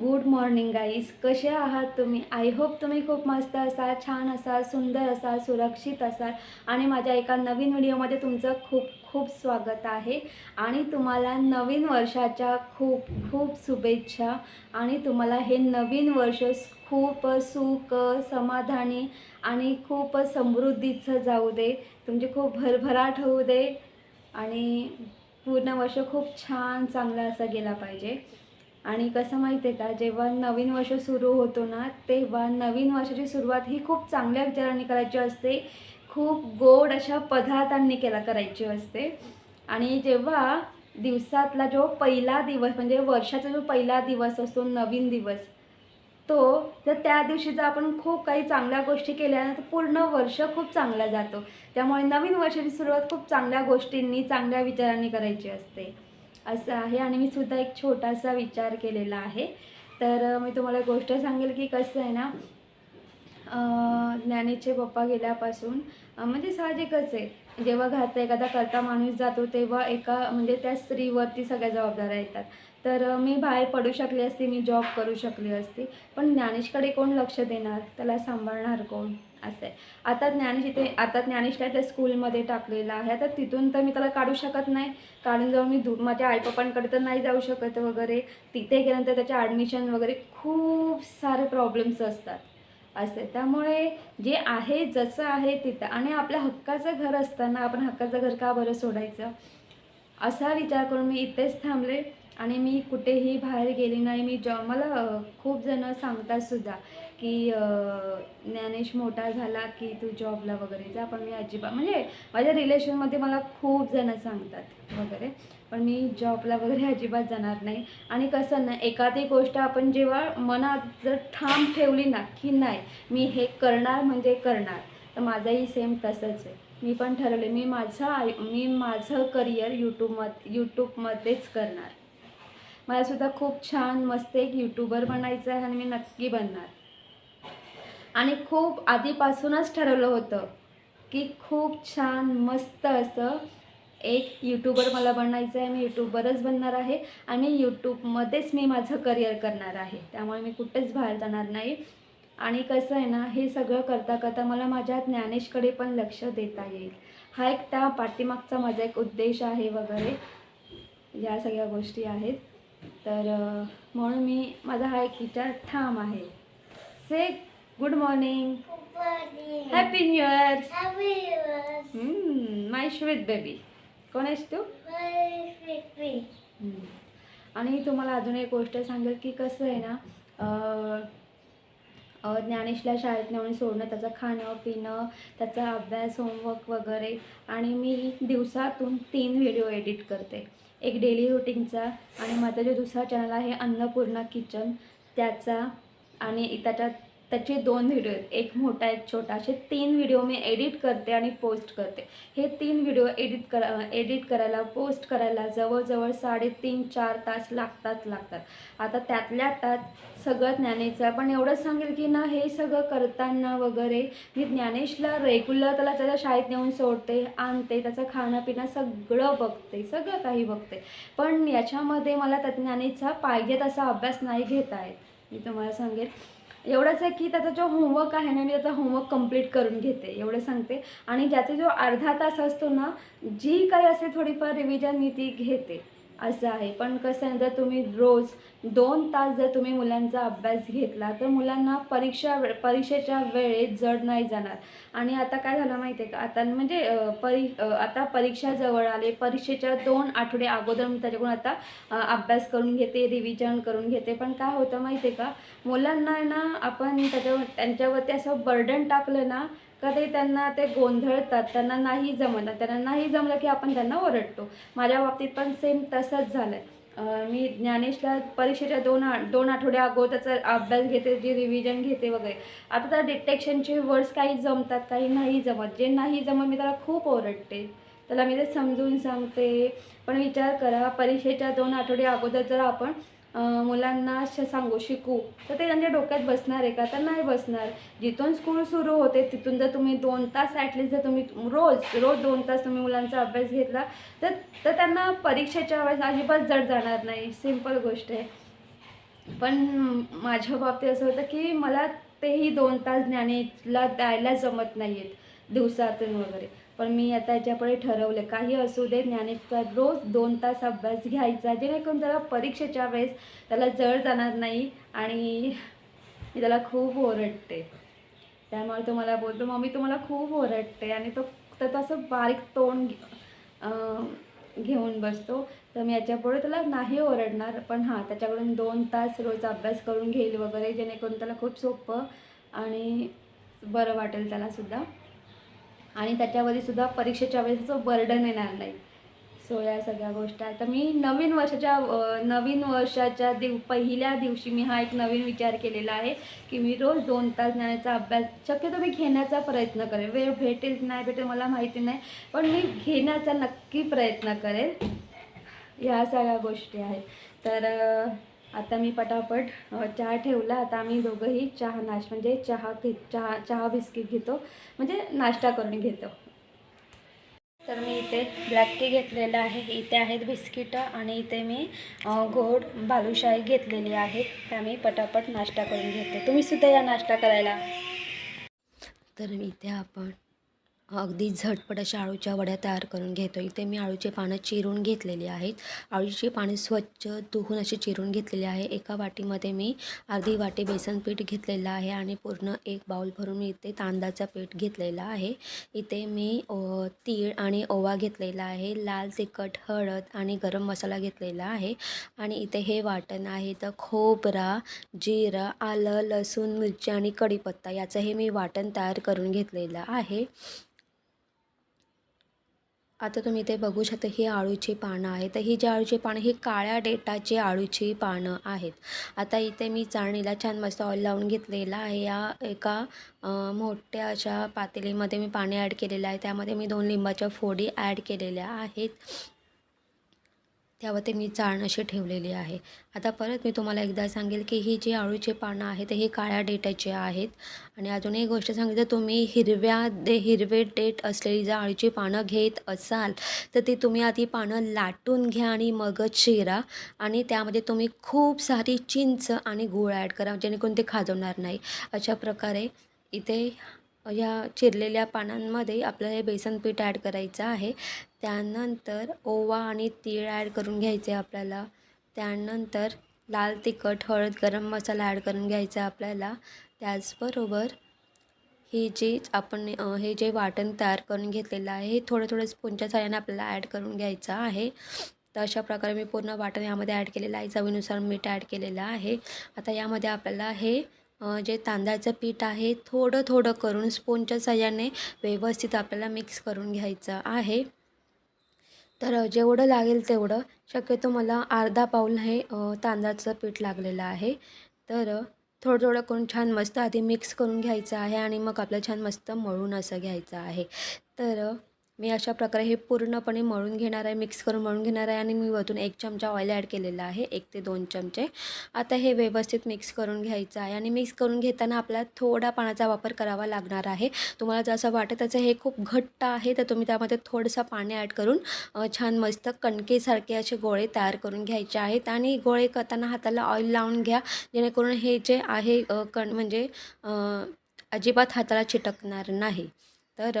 Good morning guys कसे आहात तुम्ही? आय होप तुम्ही खूप मस्त असाल छान असाल सुंदर असाल सुरक्षित असाल. आणि माझ्या एका नवीन व्हिडिओमध्ये तुमचं खूप खूप स्वागत आहे. आणि तुम्हाला नवीन वर्षाच्या खूप खूप शुभेच्छा. आणि तुम्हाला हे नवीन वर्ष खूप सुख समाधानी आणि खूप समृद्धीचं जाऊ दे. तुमची खूप भरभराट होऊ दे. आणि पूर्ण वर्ष खूप छान चांगलं असा गेला पाहिजे. आणि कसं माहिती आहे का जेव्हा नवीन वर्ष सुरू होतो ना तेव्हा नवीन वर्षाची सुरुवात ही खूप चांगल्या विचारांनी करायची असते. खूप गोड अशा पदार्थांनी केला करायची असते. आणि जेव्हा दिवसातला जो पहिला दिवस म्हणजे वर्षाचा जो पहिला दिवस असतो नवीन दिवस तो तर त्या दिवशी जर आपण खूप काही चांगल्या गोष्टी केल्या तर पूर्ण वर्ष खूप चांगला जातो. त्यामुळे नवीन वर्षाची सुरुवात खूप चांगल्या गोष्टींनी चांगल्या विचारांनी करायची असते. असं आहे आणि मी सुद्धा एक छोटासा विचार केलेला आहे. तर मी तुम्हाला गोष्ट सांगेल की कसं आहे ना ज्ञानेचे पप्पा गेल्यापासून म्हणजे साहजिकच आहे. जेव्हा घरात एखादा करता माणूस जातो तेव्हा एका म्हणजे त्या स्त्रीवरती सगळ्या जबाबदाऱ्या येतात. तर मी बाहेर पडू शकली असती मी जॉब करू शकली असती पण ज्ञानेशकडे कोण लक्ष देणार? त्याला सांभाळणार कोण? असं आहे. आता ज्ञानेश इथे आता ज्ञानेशला त्या स्कूलमध्ये टाकलेलं आहे. आता तिथून तर मी त्याला काढू शकत नाही. काढून जाऊन मी दू माझ्या आईपप्पांकडे तर नाही जाऊ शकत वगैरे. तिथे गेल्यानंतर त्याच्या ॲडमिशन वगैरे खूप सारे प्रॉब्लेम्स असतात. असते त्यामुळे जे आहे जसं आहे तिथं. आणि आपल्या हक्काचं घर असताना आपण हक्काचं घर का बरं सोडायचं? असा विचार करून मी इथेच थांबले. आणि मी कुठेही बाहेर गेली नाही. मी जॉ मला खूप जणं सांगतात सुद्धा. की ज्ञानेश मोठा झाला की तू जॉबला वगैरे जा. पण मी अजिबात म्हणजे माझ्या रिलेशनमध्ये मला खूप जणं सांगतात वगैरे पण मी जॉबला वगैरे अजिबात जाणार नाही. आणि कसं ना एखादी गोष्ट आपण जेव्हा मनात जर ठाम ठेवली ना की नाही मी हे करणार म्हणजे करणार तर माझंही सेम तसंच आहे. मी पण ठरवले मी माझं आय मी माझं करिअर यूट्यूबमध्ये यूट्यूबमध्येच करणार. मला सुद्धा खूप छान मस्त एक यूट्यूबर बनायचं आहे आणि मी नक्की बनणार. आणि खूप आधीपासूनच ठरवलं होतं की खूप छान मस्त असं एक यूट्यूबर मला बनायचं आहे. मी यूट्यूबरच बनणार आहे आणि यूट्यूबमध्येच मी माझं करिअर करणार आहे. त्यामुळे मी कुठेच बाहेर जाणार नाही. आणि कसं आहे ना हे सगळं करता करता मला माझ्या ज्ञानेशकडे पण लक्ष देता येईल. हा एक त्या पाठीमागचा माझा एक उद्देश आहे वगैरे. या सगळ्या गोष्टी आहेत. तर म्हणून मी माझा हा एक विचार ठाम आहे. Say good morning happy new year my sweet baby कोण आहेस तू? हम्म. आणि तुम्हाला अजून एक गोष्ट सांगेल की कसं आहे ना ज्ञानेशला शाळेत नेऊन सोडणं त्याचं खाणं पिणं त्याचा अभ्यास होमवर्क वगैरे. आणि मी दिवसातून तीन व्हिडिओ एडिट करते. एक डेली रुटीनचा आणि माझा जो दुसरा चॅनल आहे अन्नपूर्णा किचन त्याचा आणि त्याच्यात त्याचे दोन व्हिडिओ आहेत. एक मोठा एक छोटा. असे तीन व्हिडिओ मी एडिट करते आणि पोस्ट करते. हे तीन व्हिडिओ एडिट करा एडिट करायला पोस्ट करायला जवळजवळ साडेतीन चार तास लागतात लागतात. आता त्यातल्या त्यात सगळं ज्ञानेचं आहे. पण एवढं सांगेल की ना हे सगळं करताना वगैरे मी ज्ञानेशला रेग्युलर त्याला त्याच्या शाळेत नेऊन सोडते आणते त्याचं खाणं पिणं सगळं बघते सगळं काही बघते. पण याच्यामध्ये मला त्या ज्ञानेचा पाहिजे तसा अभ्यास नाही घेता येत. मी तुम्हाला सांगेल. एवढंच आहे की त्याचा जो होमवर्क आहे ना मी त्याचा होमवर्क कंप्लीट करून घेते एवढं सांगते. आणि ज्याचा जो अर्धा तास असतो ना जी काही असेल थोडीफार रिव्हिजन मी ती घेते. असं आहे. पण कसं आहे जर तुम्ही रोज दोन तास जर तुम्ही मुलांचा अभ्यास घेतला तर मुलांना परीक्षा वे परीक्षेच्या वेळेत जड नाही जाणार. आणि आता काय झालं माहिती आहे का? आता म्हणजे परी आता परीक्षा जवळ आले. परीक्षेच्या दोन आठवडे अगोदर मी त्याच्याकडून आता अभ्यास करून घेते रिव्हिजन करून घेते. पण काय होतं माहिती आहे का? मुलांना ना आपण त्याच्यावर त्यांच्यावरती असं बर्डन टाकलं ना कधी त्यांना ते गोंधळतात त्यांना नाही जमत त्यांना नाही जमलं की आपण त्यांना ओरडतो. माझ्या बाबतीत पण सेम तसंच झालं आहे मी ज्ञानेशला परीक्षेच्या दोन आ दोन आठवड्या अगोदर अभ्यास घेते जे रिव्हिजन घेते वगैरे. आता त्या डिटेक्शनचे वर्ड्स काही जमतात काही नाही जमत. जे नाही जमत मी त्याला खूप ओरडते. त्याला मी ते समजून सांगते. पण विचार करा परीक्षेच्या दोन आठवड्या अगोदर जर आपण मुलांना श सांगू शिकू. तर ते त्यांच्या डोक्यात बसणार आहे का? तर नाही बसणार. जिथून स्कूल सुरू होते तिथून जर तुम्ही दोन तास ॲटलीस्ट जर तुम्ही रोज रोज दोन तास तुम्ही मुलांचा अभ्यास घेतला तर तर त्यांना परीक्षेच्या वेळेस अजिबात जड जाणार नाही. सिंपल गोष्ट आहे. पण माझ्या बाबतीत असं होतं की मला तेही दोन तास ज्ञानीला द्यायला जमत नाही आहेत दिवसातून वगैरे. पण मी आता याच्यापुढे ठरवले काही असू दे ज्ञानेश्वर रोज दोन तास अभ्यास घ्यायचा जेणेकरून त्याला परीक्षेच्या वेळेस त्याला जड जाणार नाही आणि मी त्याला खूप ओरडते. त्यामुळे तो मला बोलतो मम्मी तुम्हाला खूप ओरडते. आणि तो तर असं बारीक तोंड घे- घेऊन बसतो. तर मी याच्यापुढे त्याला नाही ओरडणार पण हां त्याच्याकडून दोन तास रोज अभ्यास करून घेईल वगैरे जेणेकरून त्याला खूप सोपं आणि बरं वाटेल त्यालासुद्धा आणि त्याच्यामध्ये सुद्धा परीक्षेच्या वेळेस बर्डन येणार नाही. सो या सगळ्या गोष्टी. आता मी नवीन वर्षाच्या नवीन वर्षाच्या दिव पहिल्या दिवशी मी हा एक नवीन विचार केलेला आहे की मी रोज दोन तास ज्ञानाचा अभ्यास शक्यतो मी घेण्याचा प्रयत्न करेन. वेळ भेटेल नाही भेटेल मला माहिती नाही पण मी घेण्याचा नक्की प्रयत्न करेल ह्या सगळ्या गोष्टी आहेत. तर आता मी पटापट चहा ठेवला. आता आम्ही दोघंही चहा नाश म्हणजे चहा घे चहा चहा बिस्किट घेतो. म्हणजे नाश्ता करून घेतो. तर मी इथे ब्लॅक टी घेतलेला आहे. इथे आहेत बिस्किटं आणि इथे मी गोड बालुशाही घेतलेली आहे. त्या मी पटापट नाश्ता करून घेते. तुम्ही सुद्धा या नाश्ता करायला. तर इथे आपण अगदी झटपट अशा आळूच्या वड्या तयार करून घेतो. इथे मी आळूचे पानं चिरून घेतलेली आहेत. आळूची पाने स्वच्छ धुवून अशी चिरून घेतलेली आहे. एका वाटीमध्ये मी अर्धी वाटी बेसन पीठ घेतलेलं आहे आणि पूर्ण एक बाउल भरून मी इथे तांदळाचं पीठ घेतलेलं आहे. इथे मी तीळ आणि ओवा घेतलेला आहे. लाल तिखट हळद आणि गरम मसाला घेतलेला आहे. आणि इथे हे वाटण आहे तर खोबरा जिरं आलं लसूण मिरची आणि कढीपत्ता याचं हे मी वाटण तयार करून घेतलेलं आहे. आता तुम्ही इथे बघू शकता ही आळूची पानं आहेत. तर ही जी आळूची पानं ही काळ्या डेटाची आळूची पानं आहेत. आता इथे मी चाळणीला छान मस्त ऑइल लावून घेतलेला आहे. या एका मोठ्या अशा पातेलीमध्ये मी पाणी ॲड केलेलं आहे. त्यामध्ये मी दोन लिंबाच्या फोडी ॲड केलेल्या आहेत. त्यावरती मी चाळण अशी ठेवलेली आहे. आता परत मी तुम्हाला एकदा सांगेल की ही जी आळूची पानं आहेत ही काळ्या डेटाची आहेत. आणि अजून एक गोष्ट सांगितलं तुम्ही हिरव्या दे हिरवे डेट असलेली जर आळूची पानं घेत असाल तर ती तुम्ही आधी पानं लाटून घ्या आणि मगच शिरा आणि त्यामध्ये तुम्ही खूप सारी चिंच आणि गूळ ॲड करा जेणेकरून ते खाजवणार नाही. अशा प्रकारे इथे या चिरलेल्या पानांमध्ये आपल्याला हे बेसन पीठ ॲड करायचं आहे. त्यानंतर ओवा आणि तीळ ॲड करून घ्यायचे आपल्याला. त्यानंतर लाल तिखट हळद गरम मसाला ॲड करून घ्यायचा आहे आपल्याला. त्याचबरोबर हे जे आपण हे जे वाटण तयार करून घेतलेलं आहे हे थोडं थोडं स्पूनच्या साह्याने आपल्याला ॲड करून घ्यायचं आहे. तर अशा प्रकारे मी पूर्ण वाटण यामध्ये ॲड केलेलं आहे. चवीनुसार मीठ ॲड केलेलं आहे. आता यामध्ये आपल्याला हे जे तांदळाचं पीठ आहे थोडं थोडं करून स्पूनच्या सहाय्याने व्यवस्थित आपल्याला मिक्स करून घ्यायचं आहे. तर जेवढं लागेल तेवढं शक्यतो मला अर्धा पाऊल हे तांदळाचं पीठ लागलेलं आहे. तर थोडं थोडं करून छान मस्त आधी मिक्स करून घ्यायचं आहे आणि मग आपलं छान मस्त मळून असं घ्यायचं आहे. तर मी अशा प्रकारे हे पूर्णपणे मळून घेणार आहे मिक्स करून मळून घेणार आहे आणि मी वरून एक चमचा ऑइल ॲड केलेला आहे एक ते दोन चमचे. आता हे व्यवस्थित मिक्स करून घ्यायचं आहे आणि मिक्स करून घेताना आपल्याला थोडा पाण्याचा वापर करावा लागणार आहे. तुम्हाला जसं वाटत असेल हे खूप घट्ट आहे तर तुम्ही त्यामध्ये थोडंसं पाणी ॲड करून छान मस्त कणकेसारखे असे गोळे तयार करून घ्यायचे आहेत आणि गोळे करताना हाताला ऑइल लावून घ्या. जेणेकरून हे जे आहे कण म्हणजे अजिबात हाताला चिटकणार नाही. तर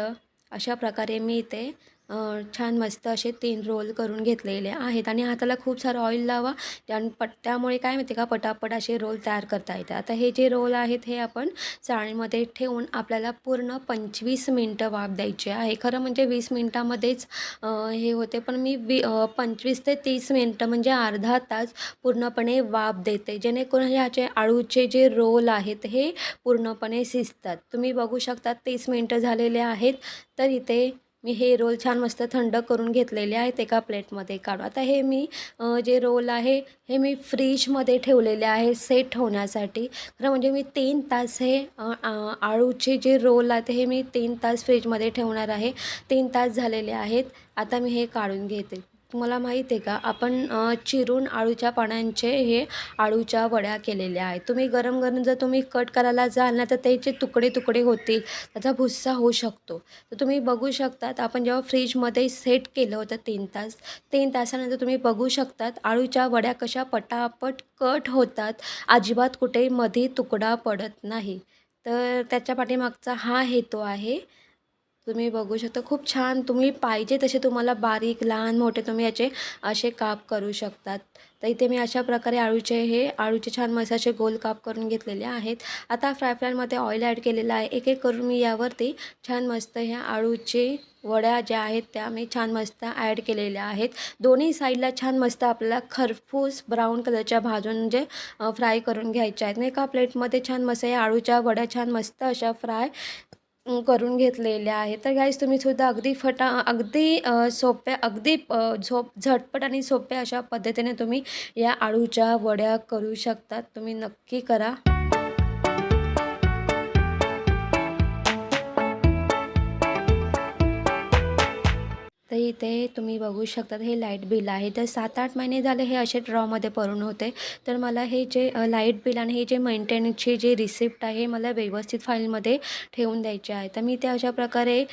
अशा प्रकारे मी इथे छान मस्त असे तीन रोल करून घेतलेले आहेत. आणि हाताला खूप सारं ऑइल लावा. त्यान पट त्यामुळे काय माहिती का पटापट असे रोल तयार करता येतात. आता हे जे रोल आहेत हे आपण चाळणीमध्ये ठेवून आपल्याला पूर्ण पंचवीस मिनटं वाफ द्यायची आहे. खरं म्हणजे वीस मिनटामध्येच हे होते. पण मी वी पंचवीस ते तीस मिनटं म्हणजे अर्धा तास पूर्णपणे वाफ देते. जेणेकरून ह्याचे आळूचे जे रोल आहेत हे पूर्णपणे शिजतात. तुम्ही बघू शकता तीस मिनटं झालेले आहेत. तर इथे मी हे रोल छान मस्त थंड करून घेतलेले आहेत एका प्लेटमध्ये काढून. आता हे मी जे रोल आहे हे मी फ्रीजमध्ये ठेवलेले आहे सेट होण्यासाठी. खरं म्हणजे मी तीन तास हे आळूचे जे रोल आहेत हे मी तीन तास फ्रीजमध्ये ठेवणार आहे. तीन तास झालेले आहेत. आता मी हे काढून घेते. तुम्हाला माहीत आहे का? आपण चिरून आळूच्या पानांचे हे आळूच्या वड्या केलेल्या आहेत. तुम्ही गरम गरम जर तुम्ही कट करायला जाल ना तर त्याचे तुकडे तुकडे होतील. त्याचा भुस्सा होऊ शकतो. तर तुम्ही बघू शकतात आपण जेव्हा फ्रीजमध्ये सेट केलं होतं तीन तास तीन तासानंतर तुम्ही बघू शकतात आळूच्या वड्या कशा पटापट कट होतात. अजिबात कुठे मध्ये तुकडा पडत नाही. तर त्याच्या पाठीमागचा हा हेतू आहे तुम्ही बघू शकता. खूप छान तुम्ही पाहिजे तसे तुम्हाला बारीक लहान मोठे तुम्ही याचे असे काप करू शकतात. तर इथे मी अशा प्रकारे आळूचे हे आळूचे छान मसाचे गोल काप करून घेतलेले आहेत. आता फ्राय फ्रायमध्ये ऑइल ॲड केलेलं आहे. एक एक करून मी यावरती छान मस्त ह्या आळूचे वड्या ज्या आहेत त्या मी छान मस्त ॲड केलेल्या आहेत. दोन्ही साईडला छान मस्त आपल्याला खरफूस ब्राऊन कलरच्या भाजून म्हणजे फ्राय करून घ्यायच्या आहेत. नाही एका प्लेटमध्ये छान मस्त या आळूच्या वड्या छान मस्त अशा फ्राय करून घेतलेल्या आहेत. तर गाईज तुम्ही सुद्धा अगदी फटा अगदी सोप्या अगदी झोप झटपट आणि सोप्या अशा पद्धतीने तुम्ही या आळूच्या वड्या करू शकतात. तुम्ही नक्की करा. तर इथे तुम्ही बघू शकतात हे लाइट बिल आहे. तर सात आठ महिने झाले हे असे ड्रॉमध्ये पडून होते. तर मला हे जे लाइट बिल आणि हे जे मेंटेनन्सचे जे रिसिप्ट आहे मला व्यवस्थित फाईलमध्ये ठेवून द्यायचे आहे. तर मी ते अशा प्रकारे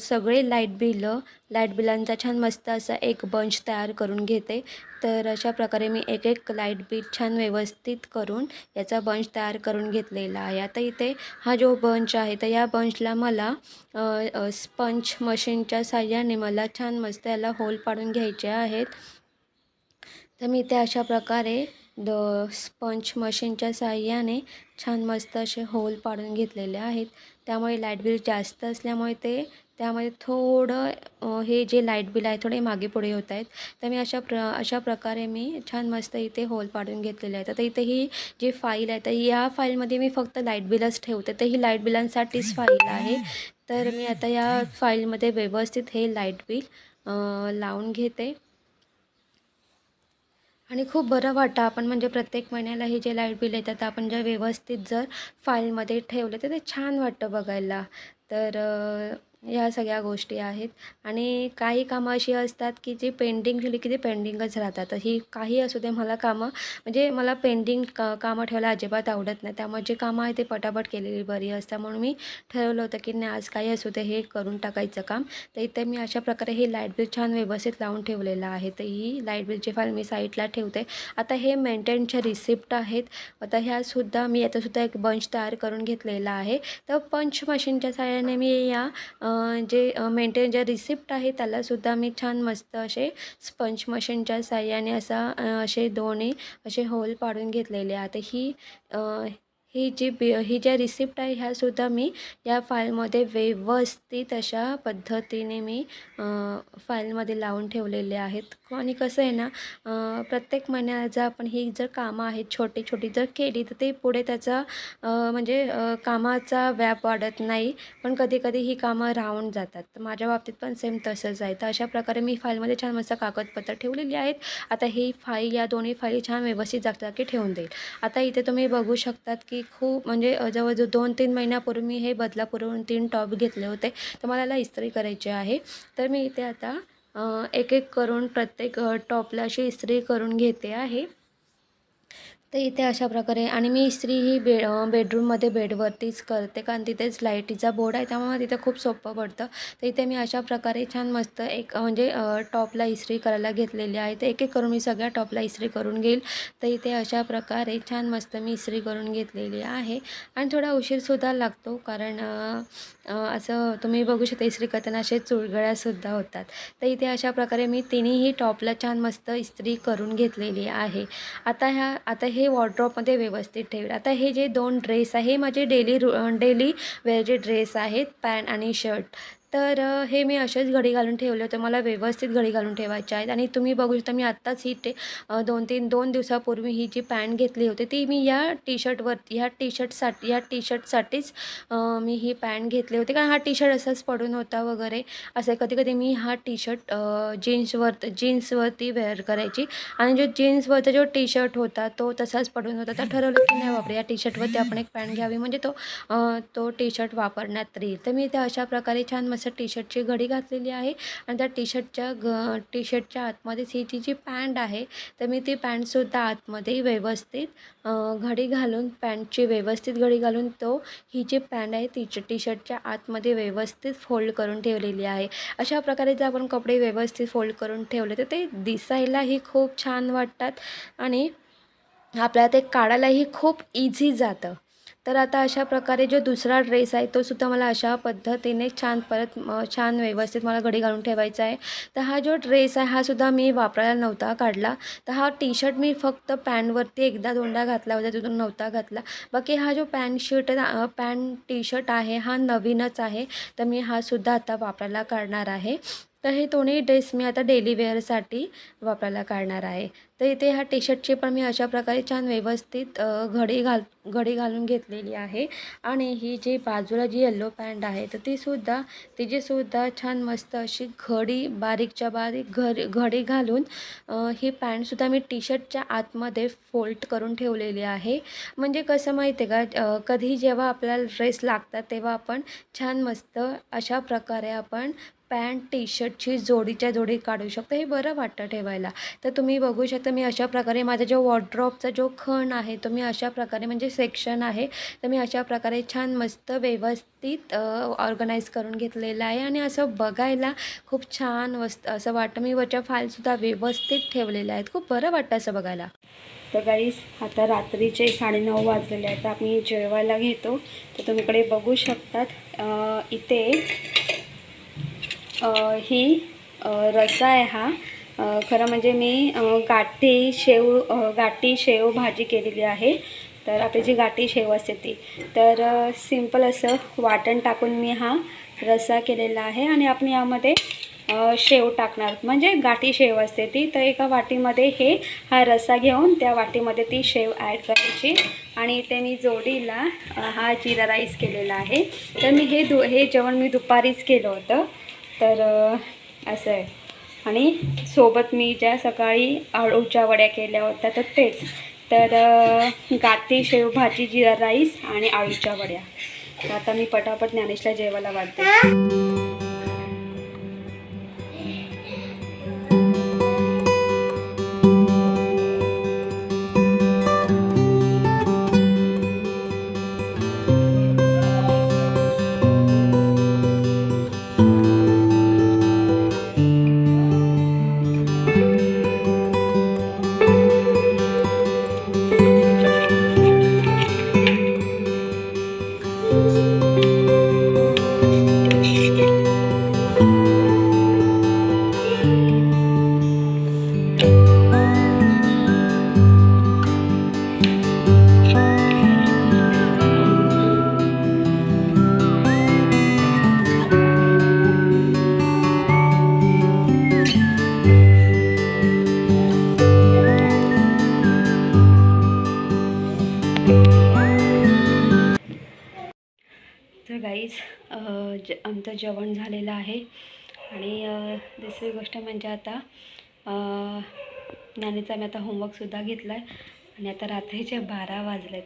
सगळे लाइट बिलं लाइट बिलांचा छान मस्त असा एक बंच तयार करून घेते. तर अशा प्रकारे मी एक एक लाइट बिल छान व्यवस्थित करून याचा बंच तयार करून घेतलेला आहे. आता इथे हा जो बंच आहे तर या बंचला मला स्पंच मशीनच्या साह्याने मला छान मस्त याला होल पाडून घ्यायचे आहेत. तर मी ते अशा प्रकारे द स्पंच मशीनच्या साह्याने छान मस्त असे होल पाडून घेतलेले आहेत. त्यामुळे लाइट बिल जास्त असल्यामुळे ते त्यामध्ये थोडं हे जे लाइट बिल आहे थोडे मागे पुढे होत आहेत. तर मी अशा प्र अशा प्रकारे मी छान मस्त इथे होल पाडून घेतलेले आहेत. आता इथे ही जी फाईल आहे तर या फाईलमध्ये मी फक्त लाइट बिलच ठेवते. तर ही लाइट बिलांसाठीच फाईल आहे. तर मी आता या फाईलमध्ये व्यवस्थित हे लाइट बिल लावून घेते. आणि खूप बरं वाटतं आपण म्हणजे प्रत्येक महिन्याला हे जे लाइट बिल येतात आपण जर व्यवस्थित जर फाईलमध्ये ठेवलं तर ते छान वाटतं बघायला. तर ह्या सगळ्या गोष्टी आहेत. आणि काही कामं अशी असतात की जी पेंडिंग ठेवली की ते पेंडिंगच राहतात. ही काही असू दे मला कामं म्हणजे मला पेंडिंग का कामं ठेवायला अजिबात आवडत नाही. त्यामुळे जे कामं आहे ते पटापट केलेली बरी असतात. म्हणून मी ठरवलं होतं की नाही आज काही असू दे हे करून टाकायचं काम. तर इथे मी अशा प्रकारे हे लाइट बिल छान व्यवस्थित लावून ठेवलेलं आहे. तर ही लाइट बिलची फाईल मी साईडला ठेवते. आता हे मेंटेनच्या रिसिप्ट आहेत. आता ह्यासुद्धा मी याचासुद्धा एक बंच तयार करून घेतलेला आहे. तर पंच मशीनच्या सहाय्याने मी या जे मेंटेन जे रिसिप्ट आहे त्यालासुद्धा मी छान मस्त असे स्पंच मशीनच्या साह्याने असा असे दोन्ही असे होल पाडून घेतलेले आहे. आता ही ही जी बी ही ज्या रिसिप्ट आहे ह्यासुद्धा मी या फाईलमध्ये व्यवस्थित अशा पद्धतीने मी फाईलमध्ये लावून ठेवलेले आहेत. आणि कसं आहे ना प्रत्येक महिन्याला जर आपण ही जर कामं आहेत छोटी छोटी जर केली तर ते पुढे त्याचा म्हणजे कामाचा व्याप वाढत नाही. पण कधी कधी ही कामं राहून जातात. तर माझ्या बाबतीत पण सेम तसंच आहे. तर अशा प्रकारे मी फाईलमध्ये छान मस्त कागदपत्र ठेवलेली आहेत. आता ही फाईल या दोन्ही फाईल छान व्यवस्थित जागजागी ठेवून देईल. आता इथे तुम्ही बघू शकतात की की खूप म्हणजे जवळजवळ दोन तीन महिन्यापूर्वी मी हे बदलापूरवरून तीन टॉप घेतले होते. तर मला याला इस्त्री करायची आहे. तर मी इथे आता एक एक करून प्रत्येक टॉपला अशी इस्त्री करून घेते आहे. तर इथे अशा प्रकारे आणि मी इस्त्री ही बे बेडरूममध्ये बेडवरतीच करते कारण तिथेच लाईटीचा बोर्ड आहे त्यामुळे तिथे खूप सोपं पडतं. तर इथे मी अशा प्रकारे छान मस्त एक म्हणजे टॉपला इस्त्री करायला घेतलेली आहे. तर एक एक करून मी सगळ्या टॉपला इस्त्री करून घेईल. तर इथे अशा प्रकारे छान मस्त मी इस्त्री करून घेतलेली आहे. आणि थोडा उशीरसुद्धा लागतो कारण असं तुम्ही बघू शकता इस्त्री करताना असे चुळगळ्यासुद्धा होतात. तर इथे अशा प्रकारे मी तिन्हीही टॉपला छान मस्त इस्त्री करून घेतलेली आहे. आता ह्या आता हे वॉर्ड्रॉपमध्ये व्यवस्थित ठेवेल. आता हे जे दोन ड्रेस आहे हे माझे डेली रु डेली वेअरचे ड्रेस आहेत पॅन्ट आणि शर्ट तर हे मी असेच घडी घालून ठेवले होते. मला व्यवस्थित घडी घालून ठेवायचे आहेत. आणि तुम्ही बघू शकता मी आत्ताच ही टे दोन तीन दोन दिवसापूर्वी ही जी पॅन्ट घेतली होती ती मी या टी शर्टवर ह्या टी शर्टसाठी या टी शर्टसाठीच मी ही पॅन्ट घेतली होती. कारण हा टी शर्ट असाच पडून होता वगैरे. असं कधी कधी मी हा टी शर्ट जीन्सवर जीन्सवरती वेअर करायची. आणि जो जीन्सवरचा जो टी शर्ट होता तो तसाच पडून होता. तर ठरवलं की नाही बापरे या टी शर्टवरती आपण एक पॅन्ट घ्यावी. म्हणजे तो तो टी शर्ट वापरण्यात येईल. तर मी ते अशा प्रकारे छान मस्त टी शर्टची घडी घातलेली आहे आणि त्या टी शर्टच्या घ टी शर्टच्या आतमध्येच ही जी जी पॅन्ट आहे तर मी ती पॅन्टसुद्धा आतमध्ये व्यवस्थित घडी घालून पॅन्टची व्यवस्थित घडी घालून तो ही जी पॅन्ट आहे तिच्या टी शर्टच्या आतमध्ये व्यवस्थित फोल्ड करून ठेवलेली आहे. अशा प्रकारे जर आपण कपडे व्यवस्थित फोल्ड करून ठेवले तर ते दिसायलाही खूप छान वाटतात आणि आपल्याला ते काढायलाही खूप इझी जातं. तर आता अशा प्रकारे जो दुसरा ड्रेस आहे तो सुद्धा मला अशा पद्धतीने छान परत छान व्यवस्थित मला घडी घालून ठेवायचा आहे. तर हा जो ड्रेस आहे हा सुद्धा मी वापरायला नव्हता काढला. तर हा टी शर्ट मी फक्त पॅन्टवरती एकदा दोनदा घातला होता तिथून नव्हता घातला. बाकी हा जो pant shirt pant T shirt आहे हा नवीनच आहे. तर मी हा सुद्धा आता वापरायला काढणार आहे. तर हे दोन्ही ड्रेस मी आता डेली वेअरसाठी वापरायला काढणार आहे. तर इथे ह्या टी शर्टची पण मी अशा प्रकारे छान व्यवस्थित घडी घाल घडी घालून घेतलेली आहे. आणि ही जी बाजूला जी येल्लो पॅन्ट आहे तर तीसुद्धा तिचीसुद्धा छान मस्त अशी घडी बारीकच्या बारीक घडी घडी घालून ही पॅन्टसुद्धा मी टी शर्टच्या आतमध्ये फोल्ड करून ठेवलेली आहे. म्हणजे कसं माहिती आहे का कधी जेव्हा आपल्याला ड्रेस लागतात तेव्हा आपण छान मस्त अशा प्रकारे आपण पॅन्ट टी शर्टची जोडीच्या जोडी काढू शकतो. हे बरं वाटतं ठेवायला. तर तुम्ही बघू शकता मी अशा प्रकारे माझा जो वॉर्ड्रॉपचा जो खण आहे तो मी अशा प्रकारे म्हणजे सेक्शन आहे तर मी अशा प्रकारे छान मस्त व्यवस्थित ऑर्गनाईज करून घेतलेलं आहे. आणि असं बघायला खूप छान वस्त असं वाटतं. मी वरच्या फाईलसुद्धा व्यवस्थित ठेवलेल्या आहेत. खूप बरं वाटतं असं बघायला. तर गाईस आता रात्रीचे साडेनऊ वाजलेले आहेत. तर आम्ही जेवायला घेतो. तर तुम्ही इकडे बघू शकतात. इथे ही रस्सा आहे हा. खरं म्हणजे मी गाठी शेव गाठी शेव भाजी केलेली आहे. तर आपली जी गाठी शेव असते ती. तर सिंपल असं वाटण टाकून मी हा रस्सा केलेला आहे आणि आपण यामध्ये शेव टाकणार. म्हणजे गाठी शेव असते ती तर एका वाटीमध्ये हे हा रस्सा घेऊन त्या वाटीमध्ये ती शेव ॲड करायची. आणि इथे मी जोडीला हा जिरा राईस केलेला आहे. तर मी हे दु हे जेवण मी दुपारीच केलं होतं. तर असं आहे. आणि सोबत मी ज्या सकाळी आळूच्या वड्या केल्या होत्या तर तेच. तर गाती गाठी शेव भाजी जिरा राईस आणि आळूच्या वड्या. तर आता मी पटापट ज्ञानेशला जेवायला वाढते. दुसरी गोष्ट म्हणजे आता अ, ज्ञानीचा मी आता होमवर्कसुद्धा घेतला आहे आणि आता रात्रीचे बारा वाजलेत.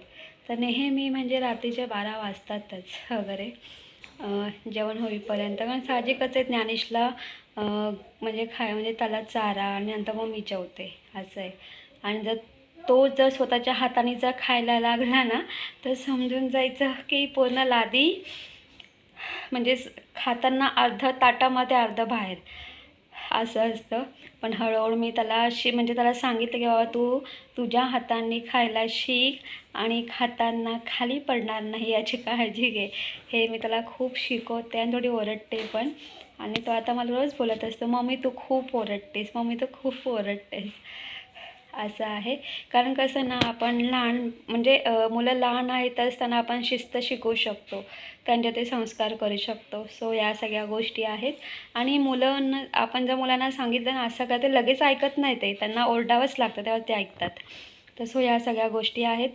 तर नेहमी म्हणजे रात्रीचे बारा वाजतातच वगैरे. जेवण होईपर्यंत. कारण साहजिकच आहे ज्ञानेशला म्हणजे खाय म्हणजे त्याला चारा आणि नंतर मग मी जेवते. असं आहे. आणि जर तो जर स्वतःच्या हाताने जर खायला लागला ना तर समजून जायचं की पूर्ण लादी म्हणजे खाताना अर्ध ताटामध्ये अर्ध बाहेर. असं असतं. पण हळूहळू मी त्याला अशी म्हणजे त्याला सांगितलं की बाबा तू तुझ्या हातांनी खायला शिक आणि खाताना खाली पडणार नाही याची काळजी घे. हे मी त्याला खूप शिकवते आणि थोडी ओरडते पण. आणि तो आता मला रोज बोलत असतो मम्मी तू खूप ओरडतेस मम्मी तू खूप ओरडतेस. असं आहे. कारण कसं ना आपण लहान म्हणजे मुलं लहान आहेत असताना आपण शिस्त शिकवू शकतो. त्यांच्या ते संस्कार करू शकतो. सो या सगळ्या गोष्टी आहेत. आणि मुलं आपण जर मुलांना सांगितलं ना असं का ते लगेच ऐकत नाही ते. त्यांना ओरडावंच लागतं तेव्हा ते ऐकतात. तर सो या सगळ्या गोष्टी आहेत.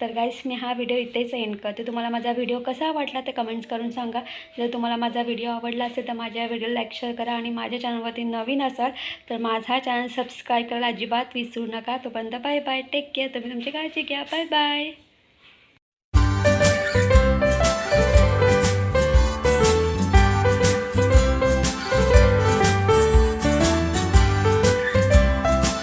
तर गाईस मी हा व्हिडिओ इथेच एंड करते. तुम्हाला माझा व्हिडिओ कसा वाटला ते कमेंट्स करून सांगा. जर तुम्हाला माझा व्हिडिओ आवडला असेल तर माझ्या व्हिडिओला लाईक शेअर करा आणि माझ्या चॅनलवरती नवीन असाल तर माझा चॅनल सबस्क्राईब करायला अजिबात विसरू नका. तोपर्यंत बाय बाय टेक केअर तुम्ही तुमची काळजी घ्या. Bye bye